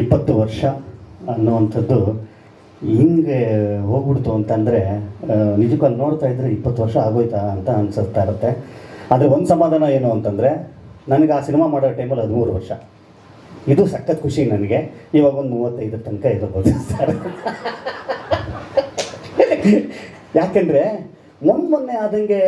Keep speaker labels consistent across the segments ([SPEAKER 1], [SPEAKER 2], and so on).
[SPEAKER 1] ಇಪ್ಪತ್ತು ವರ್ಷ ಅನ್ನುವಂಥದ್ದು ಹಿಂಗೆ ಹೋಗ್ಬಿಡ್ತು ಅಂತಂದರೆ ನಿಜಕ್ಕೂ ಅಲ್ಲಿ ನೋಡ್ತಾ ಇದ್ರೆ ಇಪ್ಪತ್ತು ವರ್ಷ ಆಗೋಯ್ತಾ ಅಂತ ಅನ್ಸುತ್ತಾ ಇರುತ್ತೆ. ಆದರೆ ಒಂದು ಸಮಾಧಾನ ಏನು ಅಂತಂದರೆ, ನನಗೆ ಆ ಸಿನಿಮಾ ಮಾಡೋ ಟೈಮಲ್ಲಿ ಹದಿಮೂರು ವರ್ಷ. ಇದು ಸಖತ್ ಖುಷಿ ನನಗೆ. ಇವಾಗ ಒಂದು ಮೂವತ್ತೈದು ತನಕ ಇರಬಹುದು ಸರ್ ಯಾಕೆಂದರೆ ಮೊನ್ನೆ ಮೊನ್ನೆ ಆದಂಗೆ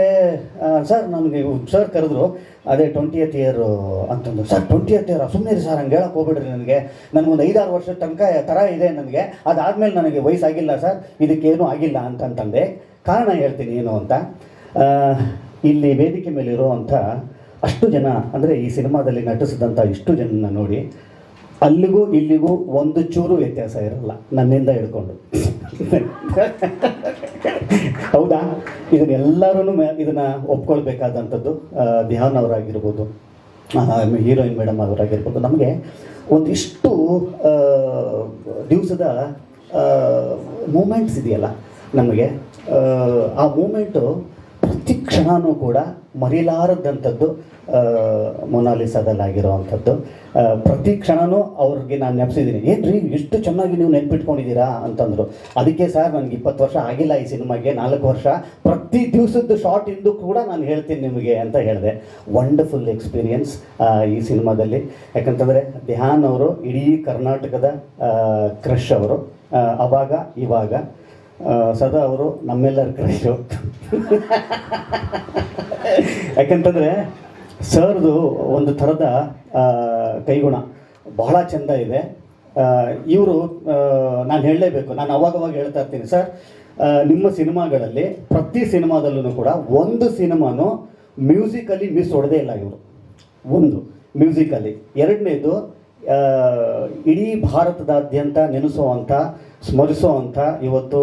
[SPEAKER 1] ಸರ್ ನನಗೆ ಸರ್ ಕರೆದ್ರು, ಅದೇ ಟ್ವೆಂಟಿಯತ್ ಇಯರು ಅಂತಂದು ಸರ್ ಟ್ವೆಂಟಿಯತ್ ಇಯರ್ ಸುಮ್ಮನೆ ಸರ್, ಹಂಗೆ ಹೇಳಕ್ಕೆ ಹೋಗ್ಬಿಡ್ರಿ ನನಗೆ. ನನಗೊಂದು ಐದಾರು ವರ್ಷದ ತನಕ ಥರ ಇದೆ ನನಗೆ. ಅದಾದಮೇಲೆ ನನಗೆ ವಯಸ್ಸಾಗಿಲ್ಲ ಸರ್, ಇದಕ್ಕೇನೂ ಆಗಿಲ್ಲ ಅಂತಂತಂದೆ. ಕಾರಣ ಹೇಳ್ತೀನಿ ಏನು ಅಂತ. ಇಲ್ಲಿ ವೇದಿಕೆ ಮೇಲಿರುವಂಥ ಅಷ್ಟು ಜನ, ಅಂದರೆ ಈ ಸಿನಿಮಾದಲ್ಲಿ ನಟಿಸಿದಂಥ ಇಷ್ಟು ಜನನ ನೋಡಿ, ಅಲ್ಲಿಗೂ ಇಲ್ಲಿಗೂ ಒಂದು ಚೂರು ವ್ಯತ್ಯಾಸ ಇರಲ್ಲ, ನನ್ನಿಂದ ಹಿಡ್ಕೊಂಡು. ಹೌದಾ? ಇದನ್ನೆಲ್ಲರೂ ಇದನ್ನ ಒಪ್ಕೊಳ್ಬೇಕಾದಂಥದ್ದು ಧ್ಯಾನ್ ಅವರಾಗಿರ್ಬೋದು ಹೀರೋಯಿನ್ ಮೇಡಮ್ ಅವರಾಗಿರ್ಬೋದು. ನಮಗೆ ಒಂದಿಷ್ಟು ದಿವಸದ ಮೂಮೆಂಟ್ಸ್ ಇದೆಯಲ್ಲ ನಮಗೆ. ಆ ಮೂಮೆಂಟು ಕ್ಷಣನೂ ಕೂಡ ಮರಿಲಾರದಂಥದ್ದು ಮೊನಾಲಿಸದಲ್ಲಾಗಿರುವಂಥದ್ದು ಪ್ರತಿ ಕ್ಷಣನೂ ಅವ್ರಿಗೆ ನಾನು ನೆನೆಸಿದ್ದೀನಿ ಏನ್ರಿ, ಇಷ್ಟು ಚೆನ್ನಾಗಿ ನೀವು ನೆನ್ಪಿಟ್ಕೊಂಡಿದ್ದೀರಾ ಅಂತಂದರು. ಅದಕ್ಕೆ ಸರ್, ನನಗೆ ಇಪ್ಪತ್ತು ವರ್ಷ ಆಗಿಲ್ಲ ಈ ಸಿನಿಮಾಗೆ, ನಾಲ್ಕು ವರ್ಷ. ಪ್ರತಿ ದಿವಸದ್ದು ಶಾರ್ಟ್ ಇಂದು ಕೂಡ ನಾನು ಹೇಳ್ತೀನಿ ನಿಮಗೆ ಅಂತ ಹೇಳಿದೆ. ವಂಡರ್ಫುಲ್ ಎಕ್ಸ್ಪೀರಿಯನ್ಸ್ ಈ ಸಿನಿಮಾದಲ್ಲಿ. ಯಾಕಂತಂದರೆ ಧ್ಯಾನ್ ಅವರು ಇಡೀ ಕರ್ನಾಟಕದ ಕ್ರಶ್ ಅವರು. ಅವಾಗ, ಇವಾಗ ಸದಾ ಅವರು ನಮ್ಮೆಲ್ಲರ ಕ್ರಶು ಯಾಕಂತಂದರೆ ಸರ್ದು ಒಂದು ಥರದ ಕೈಗುಣ ಬಹಳ ಚೆಂದ ಇದೆ. ಇವರು ನಾನು ಹೇಳಲೇಬೇಕು. ನಾನು ಅವಾಗವಾಗ ಹೇಳ್ತಾ ಇರ್ತೀನಿ, ಸರ್. ನಿಮ್ಮ ಸಿನಿಮಾಗಳಲ್ಲಿ ಪ್ರತಿ ಸಿನಿಮಾದಲ್ಲೂ ಕೂಡ ಒಂದು ಸಿನಿಮಾನು ಮ್ಯೂಸಿಕಲಿ ಮಿಸ್ ಹೊಡೆದೇ ಇಲ್ಲ ಇವರು. ಒಂದು ಮ್ಯೂಸಿಕಲ್ಲಿ ಎರಡನೇದು ಇಡೀ ಭಾರತದಾದ್ಯಂತ ನೆನೆಸುವಂಥ ಸ್ಮರಿಸುವಂಥ ಇವತ್ತು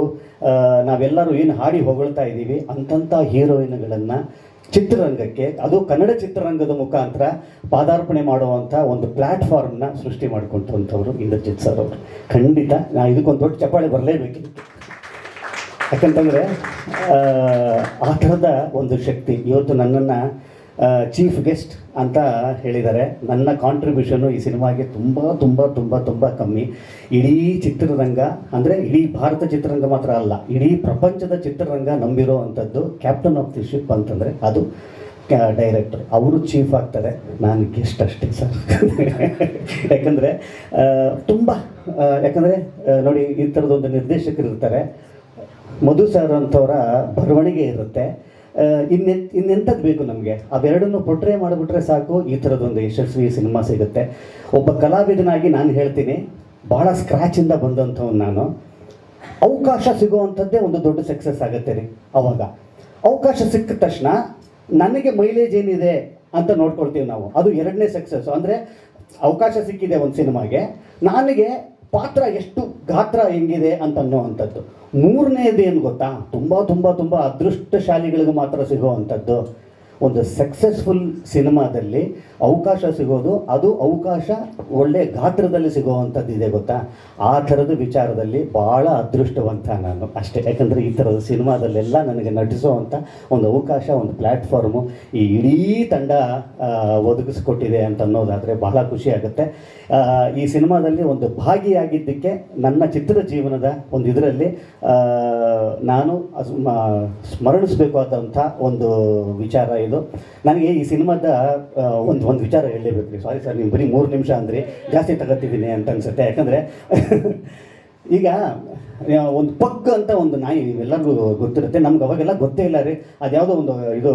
[SPEAKER 1] ನಾವೆಲ್ಲರೂ ಏನು ಹಾಡಿ ಹೊಗಳ್ತಾ ಇದ್ದೀವಿ ಅಂತಂಥ ಹೀರೋಯಿನ್ಗಳನ್ನು ಚಿತ್ರರಂಗಕ್ಕೆ, ಅದು ಕನ್ನಡ ಚಿತ್ರರಂಗದ ಮುಖಾಂತರ ಪಾದಾರ್ಪಣೆ ಮಾಡುವಂಥ ಒಂದು ಪ್ಲ್ಯಾಟ್ಫಾರ್ಮ್ನ ಸೃಷ್ಟಿ ಮಾಡಿಕೊಂಡಂಥವ್ರು ಇಂದ್ರಜಿತ್ ಸರ್ ಅವರು. ಖಂಡಿತ, ನಾ ಇದಕ್ಕೊಂದು ದೊಡ್ಡ ಚಪ್ಪಾಳೆ ಬರಲೇಬೇಕಿತ್ತು ಯಾಕಂತಂದರೆ ಆ ಥರದ ಒಂದು ಶಕ್ತಿ ಇವತ್ತು ನನ್ನನ್ನು ಚೀಫ್ ಗೆಸ್ಟ್ ಅಂತ ಹೇಳಿದ್ದಾರೆ. ನನ್ನ ಕಾಂಟ್ರಿಬ್ಯೂಷನ್ನು ಈ ಸಿನಿಮಾಗೆ ತುಂಬ ತುಂಬ ತುಂಬ ತುಂಬ ಕಮ್ಮಿ. ಇಡೀ ಚಿತ್ರರಂಗ, ಅಂದರೆ ಇಡೀ ಭಾರತ ಚಿತ್ರರಂಗ ಮಾತ್ರ ಅಲ್ಲ, ಇಡೀ ಪ್ರಪಂಚದ ಚಿತ್ರರಂಗ ನಂಬಿರೋ ಅಂಥದ್ದು ಕ್ಯಾಪ್ಟನ್ ಆಫ್ ದಿ ಶಿಪ್ ಅಂತಂದರೆ ಅದು ಡೈರೆಕ್ಟರ್ ಅವರು ಚೀಫ್ ಆಗ್ತಾರೆ. ನಾನು ಗೆಸ್ಟ್ ಅಷ್ಟೇ ಸರ್. ಯಾಕಂದರೆ ತುಂಬ ಯಾಕಂದರೆ ನೋಡಿ ಈ ಥರದೊಂದು ನಿರ್ದೇಶಕರು ಇರ್ತಾರೆ ಮಧು ಸರ್ ಅಂತವರ ಬರವಣಿಗೆ ಇರುತ್ತೆ. ಇನ್ನೆ ಇನ್ನೆಂಥದ್ದು ಬೇಕು ನಮಗೆ? ಅವೆರಡನ್ನು ಪೊಟ್ರೆ ಮಾಡಿಬಿಟ್ರೆ ಸಾಕು. ಈ ಥರದೊಂದು ಯಶಸ್ವಿ ಸಿನಿಮಾ ಸಿಗುತ್ತೆ. ಒಬ್ಬ ಕಲಾವಿದನಾಗಿ ನಾನು ಹೇಳ್ತೀನಿ, ಬಹಳ ಸ್ಕ್ರ್ಯಾಚಿಂದ ಬಂದಂಥವ್ನು ನಾನು. ಅವಕಾಶ ಸಿಗುವಂಥದ್ದೇ ಒಂದು ದೊಡ್ಡ ಸಕ್ಸಸ್ ಆಗುತ್ತೆ ರೀ, ಅವಾಗ. ಅವಕಾಶ ಸಿಕ್ಕ ತಕ್ಷಣ ನನಗೆ ಮೈಲೇಜ್ ಏನಿದೆ ಅಂತ ನೋಡ್ಕೊಳ್ತೀವಿ ನಾವು. ಅದು ಎರಡನೇ ಸಕ್ಸಸ್ಸು ಅಂದರೆ ಅವಕಾಶ ಸಿಕ್ಕಿದೆ ಒಂದು ಸಿನಿಮಾಗೆ. ನನಗೆ ಪಾತ್ರ ಎಷ್ಟು, ಗಾತ್ರ ಹೆಂಗಿದೆ ಅಂತ ಅನ್ನೋವಂಥದ್ದು. ಮೂರನೇದು ಏನು ಗೊತ್ತಾ? ತುಂಬ ತುಂಬ ತುಂಬ ಅದೃಷ್ಟಶಾಲಿಗಳಿಗೆ ಮಾತ್ರ ಸಿಗುವಂಥದ್ದು. ಒಂದು ಸಕ್ಸಸ್ಫುಲ್ ಸಿನಿಮಾದಲ್ಲಿ ಅವಕಾಶ ಸಿಗೋದು, ಅದು ಅವಕಾಶ ಒಳ್ಳೆ ಗಾತ್ರದಲ್ಲಿ ಸಿಗುವಂಥದ್ದು ಇದೆ ಗೊತ್ತಾ? ಆ ಥರದ ವಿಚಾರದಲ್ಲಿ ಭಾಳ ಅದೃಷ್ಟವಂತ ನಾನು ಅಷ್ಟೇ. ಯಾಕಂದರೆ ಈ ಥರದ ಸಿನಿಮಾದಲ್ಲೆಲ್ಲ ನನಗೆ ನಟಿಸುವಂಥ ಒಂದು ಅವಕಾಶ, ಒಂದು ಪ್ಲ್ಯಾಟ್ಫಾರ್ಮು ಈ ಇಡೀ ತಂಡ ಒದಗಿಸ್ಕೊಟ್ಟಿದೆ ಅಂತ ಅನ್ನೋದಾದರೆ ಬಹಳ ಖುಷಿ ಆಗುತ್ತೆ. ಈ ಸಿನಿಮಾದಲ್ಲಿ ಒಂದು ಭಾಗಿಯಾಗಿದ್ದಕ್ಕೆ ನನ್ನ ಚಿತ್ರ ಜೀವನದ ಒಂದು ಇದರಲ್ಲಿ ನಾನು ಸ್ಮರಣಿಸಬೇಕಾದಂಥ ಒಂದು ವಿಚಾರ ಇದು. ನನಗೆ ಈ ಸಿನಿಮಾದ ಒಂದು ಒಂದು ವಿಚಾರ ಹೇಳಲೇಬೇಕು. ಸಾರಿ ಸರ್ ನೀವು ಬರೀ ಮೂರು ನಿಮಿಷ ಅಂದ್ರಿ ಜಾಸ್ತಿ ತಗೋತಿದ್ದೀನಿ ಅಂತ ಅನ್ಸುತ್ತೆ. ಯಾಕಂದರೆ, ಈಗ ಒಂದು ಪಕ್ ಅಂತ ಒಂದು ನಾಯಿ ಎಲ್ಲರಿಗೂ ಗೊತ್ತಿರುತ್ತೆ. ನಮ್ಗೆ ಅವಾಗೆಲ್ಲ ಗೊತ್ತೇ ಇಲ್ಲ ರೀ. ಅದ್ಯಾವುದೋ ಒಂದು, ಇದು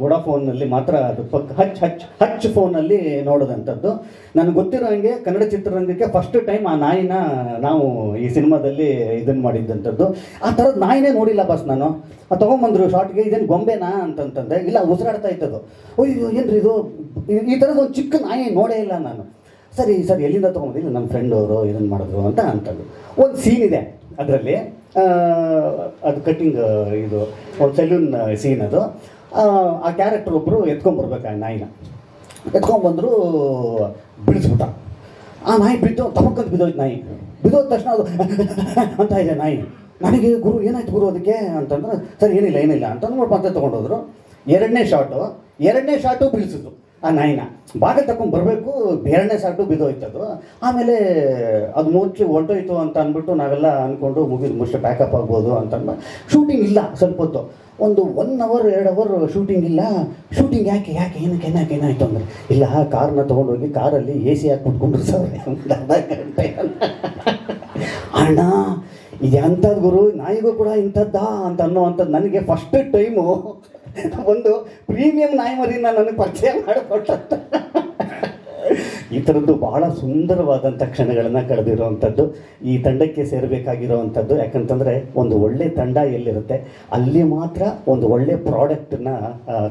[SPEAKER 1] ವೋಡಾಫೋನಲ್ಲಿ ಮಾತ್ರ ಅದು ಪಕ್ ಹಚ್ ಹಚ್ ಹಚ್ ಫೋನಲ್ಲಿ ನೋಡೋದಂಥದ್ದು. ನನಗೆ ಗೊತ್ತಿರೋ ಹಂಗೆ ಕನ್ನಡ ಚಿತ್ರರಂಗಕ್ಕೆ ಫಸ್ಟ್ ಟೈಮ್ ಆ ನಾಯಿನ ನಾವು ಈ ಸಿನಿಮಾದಲ್ಲಿ ಇದನ್ನು ಮಾಡಿದ್ದಂಥದ್ದು. ಆ ಥರದ ನಾಯಿನೇ ನೋಡಿಲ್ಲ ಬಸ್ ನಾನು. ಅದು ತೊಗೊಂಬಂದ್ರು ಶಾರ್ಟ್ಗೆ ಇದೇನು ಗೊಂಬೆನಾ? ಅಂತಂತಂದೆ. ಇಲ್ಲ, ಉಸಿರಾಡ್ತಾ ಇತ್ತದು ಅಯ್ಯೋ ಏನ್ರಿ ಇದು? ಈ- ಥರದ ಒಂದು ಚಿಕ್ಕ ನಾಯಿ ನೋಡೇ ಇಲ್ಲ ನಾನು. ಸರಿ ಸರಿ, ಎಲ್ಲಿಂದ ತೊಗೊಂಬಂದಿಲ್ಲ ನಮ್ಮ ಫ್ರೆಂಡ್ ಅವರು ಇದನ್ನು ಮಾಡಿದ್ರು ಅಂತ ಅಂತಂದು ಒಂದು ಸೀನ್ ಇದೆ. ಅದರಲ್ಲಿ ಅದು ಕಟ್ಟಿಂಗ್ ಇದು ಒಂದು ಸೆಲೂನ್ ಸೀನ್ ಅದು. ಆ, ಕ್ಯಾರೆಕ್ಟರ್ ಒಬ್ಬರು ಎತ್ಕೊಂಡ್ಬರ್ಬೇಕು ಆ ನಾಯಿನ. ಎತ್ಕೊಂಡ್ಬಂದ್ರು ಬಿಡಿಸ್ಬಿಟ್ಟ. ಆ ನಾಯಿ ಬಿದ್ದು ತಮಕ್ಕಂತ ಬಿದ್ದೋಯ್ತು ನಾಯಿ. ಬಿದ್ದೋದ ತಕ್ಷಣ ಅದು ಅಂತ ಇದೆ ನಾಯಿ. ನನಗೆ ಗುರು ಏನಾಯ್ತು ಗುರು ಅದಕ್ಕೆ? ಅಂತಂದ್ರೆ ಸರ್ ಏನಿಲ್ಲ ಏನಿಲ್ಲ. ಅಂತಂದ್ರೆ ಮತ್ತೆ ತೊಗೊಂಡೋದ್ರು. ಎರಡನೇ ಶಾಟು ಎರಡನೇ ಶಾರ್ಟು ಬೀಳಿಸಿದ್ರು ಆ, ನಾಯಿನ. ಭಾಗ ತಕೊಂಡು ಬರಬೇಕು, ಬೇರನೇ ಸಾಟು ಬಿದ್ದೋಯ್ತದು. ಆಮೇಲೆ ಅದು ಮುಚ್ಚಿ ಹೊರ್ಟೋಯ್ತು ಅಂತ ಅಂದ್ಬಿಟ್ಟು ನಾವೆಲ್ಲ ಅಂದ್ಕೊಂಡು ಮುಗಿದು ಮುಷ್ಟ ಪ್ಯಾಕಪ್ ಆಗ್ಬೋದು ಅಂತ ಅಂದ್ಬಿಟ್ಟು ಶೂಟಿಂಗ್ ಇಲ್ಲ, ಸ್ವಲ್ಪ ಹೊತ್ತು. ಒಂದು ಒನ್ ಅವರ್ ಎರಡು ಅವರ್ ಶೂಟಿಂಗ್ ಇಲ್ಲ. ಶೂಟಿಂಗ್ ಯಾಕೆ ಯಾಕೆ, ಏನಕ್ಕೆ ಏನಕ್ಕೆ, ಏನಾಯ್ತು ಅಂದ್ರೆ? ಇಲ್ಲ, ಕಾರ್ನ ತೊಗೊಂಡೋಗಿ ಕಾರಲ್ಲಿ ಎ ಸಿ ಹಾಕಿ ಸರ್. ಒಂದು ಅರ್ಧ ಗಂಟೆ ಅಣ್ಣ ಇದು ಅಂಥದ್ದು ಗುರು, ನಾಯಿಗೂ ಕೂಡ ಇಂಥದ್ದಾ ಅಂತ ಅನ್ನೋವಂಥದ್ದು ನನಗೆ ಫಸ್ಟ್ ಟೈಮು ಒಂದು ಪ್ರೀಮಿಯಂ ನಾಯಿ ಮರಿನ ನನಗೆ ಪರಿಚಯ ಮಾಡಿಕೊಟ್ಟ ಈ ಥರದ್ದು ಬಹಳ ಸುಂದರವಾದಂಥ ಕ್ಷಣಗಳನ್ನು ಕಳೆದಿರುವಂಥದ್ದು ಈ ತಂಡಕ್ಕೆ ಸೇರಬೇಕಾಗಿರುವಂಥದ್ದು ಯಾಕಂತಂದರೆ ಒಂದು ಒಳ್ಳೆ ತಂಡ ಎಲ್ಲಿರುತ್ತೆ, ಅಲ್ಲಿ ಮಾತ್ರ ಒಂದು ಒಳ್ಳೆ ಪ್ರಾಡಕ್ಟನ್ನ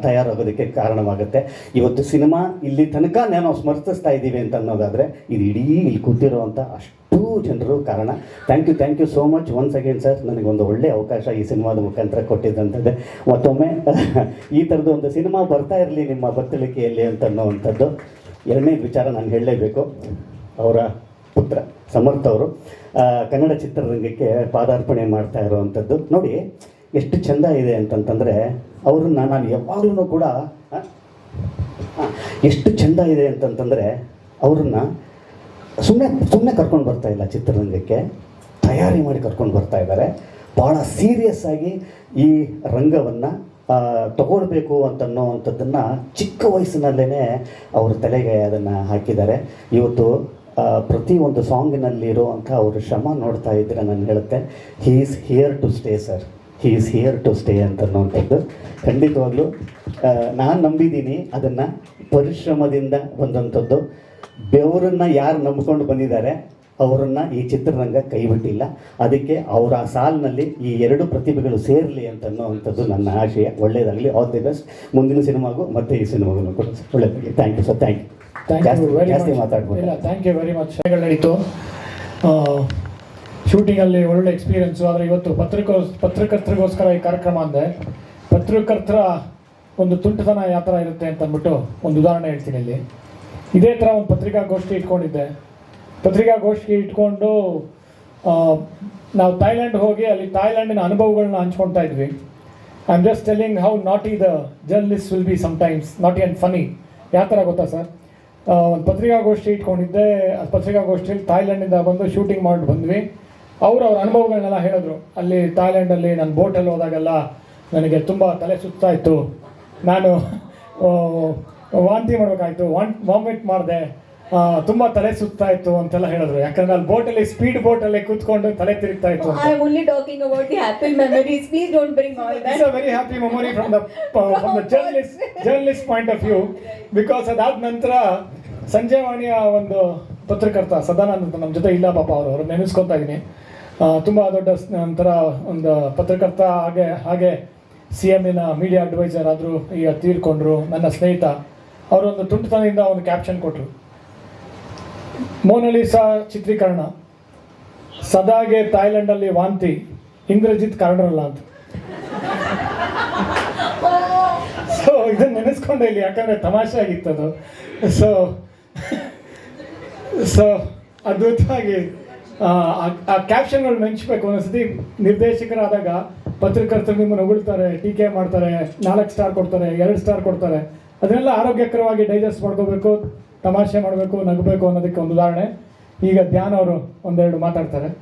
[SPEAKER 1] ತಯಾರಾಗೋದಕ್ಕೆ ಕಾರಣವಾಗುತ್ತೆ. ಇವತ್ತು ಸಿನಿಮಾ ಇಲ್ಲಿ ತನಕ ನಾನು ಸ್ಮರಿಸ್ತಾ ಇದ್ದೀವಿ ಅಂತ ಅನ್ನೋದಾದರೆ, ಇದು ಇಡೀ ಇಲ್ಲಿ ಕೂತಿರುವಂಥ ಅಷ್ಟು ಜನರು ಕಾರಣ. Thank you thank you so much once again sir ನನಗೆ ಒಂದು ಒಳ್ಳೆ ಅವಕಾಶ ಈ ಸಿನಿಮಾದ ಮುಖಾಂತರ ಕೊಟ್ಟಿದ್ದಂಥದ್ದು ಮತ್ತೊಮ್ಮೆ, ಈ ಥರದ್ದು ಒಂದು ಸಿನಿಮಾ ಬರ್ತಾ ಇರಲಿ ನಿಮ್ಮ ಬತ್ತಳಿಕೆಯಲ್ಲಿ ಅಂತ ಅನ್ನೋವಂಥದ್ದು. ಎರಡನೇ ವಿಚಾರ ನಾನು ಹೇಳಲೇಬೇಕು. ಅವರ ಪುತ್ರ ಸಮರ್ಥ ಅವರು ಕನ್ನಡ ಚಿತ್ರರಂಗಕ್ಕೆ ಪಾದಾರ್ಪಣೆ ಮಾಡ್ತಾ ಇರುವಂಥದ್ದು ನೋಡಿ, ಎಷ್ಟು ಚೆಂದ ಇದೆ ಅಂತಂತಂದರೆ, ಅವ್ರನ್ನ ನಾನು ಯಾವಾಗಲೂ ಕೂಡ ಎಷ್ಟು ಚೆಂದ ಇದೆ ಅಂತಂತಂದರೆ, ಅವ್ರನ್ನ ಸುಮ್ಮನೆ ಸುಮ್ಮನೆ ಕರ್ಕೊಂಡು ಬರ್ತಾ ಇಲ್ಲ ಚಿತ್ರರಂಗಕ್ಕೆ. ತಯಾರಿ ಮಾಡಿ ಕರ್ಕೊಂಡು ಬರ್ತಾ ಇದ್ದಾರೆ. ಭಾಳ ಸೀರಿಯಸ್ ಆಗಿ ಈ ರಂಗವನ್ನು ತಗೊಳ್ಬೇಕು ಅಂತ ಅನ್ನೋವಂಥದ್ದನ್ನು ಚಿಕ್ಕ ವಯಸ್ಸಿನಲ್ಲೇ ಅವ್ರ ತಲೆಗೆ ಅದನ್ನು ಹಾಕಿದ್ದಾರೆ. ಇವತ್ತು ಪ್ರತಿ ಒಂದು ಸಾಂಗಿನಲ್ಲಿರುವಂಥ ಅವರು ಶ್ರಮ ನೋಡ್ತಾ ಇದ್ದರೆ ನಾನು ಹೇಳುತ್ತೆ he is here to stay sir he is here to stay ಅಂತ ಅನ್ನೋವಂಥದ್ದು ಖಂಡಿತವಾಗ್ಲೂ ನಾನು ನಂಬಿದ್ದೀನಿ ಅದನ್ನು ಪರಿಶ್ರಮದಿಂದ ಬಂದಂಥದ್ದು. ಬೆವರನ್ನು ಯಾರು ನಂಬ್ಕೊಂಡು ಬಂದಿದ್ದಾರೆ ಅವರನ್ನ ಈ ಚಿತ್ರರಂಗ ಕೈಬಿಟ್ಟಿಲ್ಲ. ಅದಕ್ಕೆ ಅವರ ಸಾಲಿನಲ್ಲಿ ಈ ಎರಡು ಪ್ರತಿಭೆಗಳು ಸೇರಲಿ ಅಂತ ಅನ್ನೋವಂಥದ್ದು ನನ್ನ ಆಶಯ. ಒಳ್ಳೆಯದಾಗಲಿ ಆಲ್ ದಿ ಬೆಸ್ಟ್ ಮುಂದಿನ ಸಿನಿಮಾಗೂ ಮತ್ತೆ ಈ ಸಿನಿಮಾಗೂ ಕೂಡ ಒಳ್ಳೆಯದಾಗಲಿ thank you sir thank
[SPEAKER 2] thank you
[SPEAKER 1] ಜಾಸ್ತಿ ಮಾತಾಡ್ಬೋದು.
[SPEAKER 2] ಥ್ಯಾಂಕ್ ಯು ವೆರಿ ಮಚ್ ನಡೀತು ಶೂಟಿಂಗಲ್ಲಿ ಒಳ್ಳೆ ಎಕ್ಸ್ಪೀರಿಯೆನ್ಸ್ ಆದರೆ ಇವತ್ತು ಪತ್ರಿಕೋ ಪತ್ರಕರ್ತರಿಗೋಸ್ಕರ ಈ ಕಾರ್ಯಕ್ರಮ ಅಂದೆ. ಪತ್ರಕರ್ತರ ಒಂದು ತುಂಟತನ ಯಾವ ಥರ ಇರುತ್ತೆ ಅಂತಂದ್ಬಿಟ್ಟು ಒಂದು ಉದಾಹರಣೆ ಹೇಳ್ತೀನಿ ಇಲ್ಲಿ. ಇದೇ ಥರ ಒಂದು ಪತ್ರಿಕಾಗೋಷ್ಠಿ ಇಟ್ಕೊಂಡಿದ್ದೆ. ಪತ್ರಿಕಾಗೋಷ್ಠಿ ಇಟ್ಕೊಂಡು ನಾವು ಥೈಲ್ಯಾಂಡ್ ಹೋಗಿ ಅಲ್ಲಿ ಥೈಲ್ಯಾಂಡಿನ ಅನುಭವಗಳನ್ನ ಹಂಚ್ಕೊಳ್ತಾ ಇದ್ವಿ. I am just telling how not ಈ the journalist will be sometimes not and funny ಯಾವ ಥರ ಗೊತ್ತಾ ಸರ್? ಒಂದು ಪತ್ರಿಕಾಗೋಷ್ಠಿ ಇಟ್ಕೊಂಡಿದ್ದೆ. ಆ ಪತ್ರಿಕಾಗೋಷ್ಠಿಯಲ್ಲಿ ಥಾಯ್ಲೆಂಡಿಂದ ಬಂದು ಶೂಟಿಂಗ್ ಮಾಡಿ ಬಂದ್ವಿ. ಅವರು ಅವ್ರ ಅನುಭವಗಳನ್ನೆಲ್ಲ ಹೇಳಿದ್ರು. ಅಲ್ಲಿ ಥಾಯ್ಲೆಂಡಲ್ಲಿ ನಾನು ಬೋಟಲ್ಲಿ ಹೋದಾಗೆಲ್ಲ ನನಗೆ ತುಂಬ ತಲೆ ಸುತ್ತಾ ಇತ್ತು. ನಾನು ವಾಂತಿ ಮಾಡಬೇಕಾಯ್ತು. ವಾಂಟ್, ವಾಮಿಟ್ ಮಾಡಿದೆ. ತುಂಬ ತಲೆ ಸುತ್ತಾ ಇತ್ತು ಅಂತೆಲ್ಲ ಹೇಳಿದ್ರು. ಯಾಕಂದ್ರೆ ಅಲ್ಲಿ ಬೋಟಲ್ಲಿ ಸ್ಪೀಡ್ ಅಲ್ಲಿ ಕೂತ್ಕೊಂಡು ತಲೆ ತಿರುಗ್ತಾ ಇತ್ತು
[SPEAKER 3] only talking about the
[SPEAKER 2] happy memory from the from the journalist journalist point of view. Because ಅದಾದ ನಂತರ ಸಂಜೆ ವಾಣಿಯ ಒಂದು ಪತ್ರಕರ್ತ ಸದಾನಂದ ಅಂತ ನಮ್ಮ ಜೊತೆ ಇಲ್ಲ ಪಾಪ ಅವರು. ಅವರು ನೆನೆಸ್ಕೊತಾ ಇದ್ದೀನಿ. ತುಂಬ ದೊಡ್ಡ ನಂತರ ಒಂದು ಪತ್ರಕರ್ತ ಹಾಗೆ ಹಾಗೆ ಸಿ ಎಮ್ಮಿನ ಮೀಡಿಯಾ ಅಡ್ವೈಸರ್ ಆದರೂ ಈಗ ತೀರ್ಕೊಂಡ್ರು ನನ್ನ ಸ್ನೇಹಿತ. ಅವರೊಂದು ತುಂಟತನದಿಂದ ಒಂದು ಕ್ಯಾಪ್ಷನ್ ಕೊಟ್ಟರು ಮೋನಲಿಸಾ ಚಿತ್ರೀಕರಣ. ಸದಾಗೆ ಥಾಯ್ಲೆಂಡಲ್ಲಿ ವಾಂತಿ ಇಂದ್ರಜಿತ್ ಕಾರಣರಲ್ಲ ಅಂತ ಸೊ ಇದನ್ನು ನೆನೆಸ್ಕೊಂಡೆ ಇಲ್ಲಿ ಯಾಕಂದ್ರೆ ತಮಾಷೆ ಆಗಿತ್ತು ಅದು. ಸೊ ಸೊ ಅದ್ಭುತವಾಗಿ ಆ, ಕ್ಯಾಪ್ಷನ್ಗಳು ನೆನ್ಸ್ಬೇಕು ಒಂದೊಂದ್ಸತಿ ನಿರ್ದೇಶಕರಾದಾಗ ಪತ್ರಕರ್ತರು ನಿಮ್ಮನ್ನು ಉಗುಳ್ತಾರೆ ಟೀಕೆ ಮಾಡ್ತಾರೆ ನಾಲ್ಕು ಸ್ಟಾರ್ ಕೊಡ್ತಾರೆ ಎರಡು ಸ್ಟಾರ್ ಕೊಡ್ತಾರೆ. ಅದನ್ನೆಲ್ಲ ಆರೋಗ್ಯಕರವಾಗಿ ಡೈಜೆಸ್ಟ್ ಮಾಡ್ಕೋಬೇಕು. ತಮಾಷೆ ಮಾಡಬೇಕು ನಗಬೇಕು ಅನ್ನೋದಕ್ಕೆ ಒಂದು ಉದಾಹರಣೆ. ಈಗ ಧ್ಯಾನ್ ಅವರು ಒಂದೆರಡು ಮಾತಾಡ್ತಾರೆ.